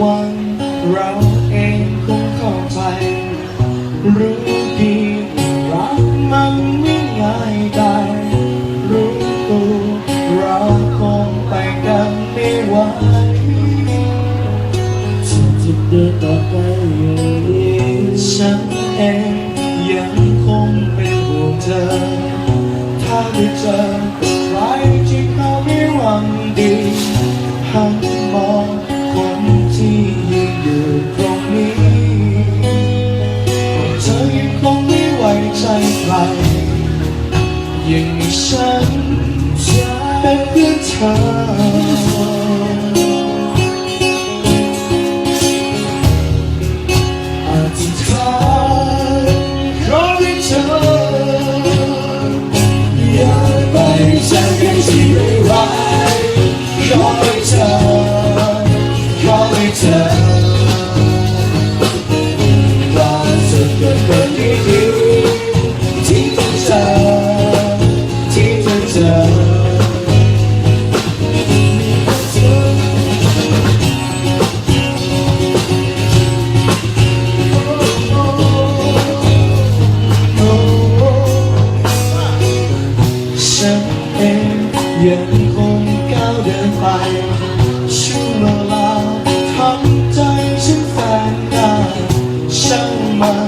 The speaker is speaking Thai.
วันเราเองคงเข้าใจรู้ดีรักมันไม่ง่ายได้รู้ตัวเราคงไปกันไม่ไหวฉันจะเดินต่อไปอย่างนี้ฉันเองยังคงเป็นห่วงเธอ ถ้าได้เจอใครที่เขาไม่หวังดีหันมอง ยังมีฉันเป็นเพื่อนเธออธิษฐานขอให้เธออย่าไปจากกันที่ไม่ไหวขอให้เธอขอให้เธอ ยังคงก้าวเดินไปช่วงเวลาทำใจฉันแฟนได้ช่างมันเรา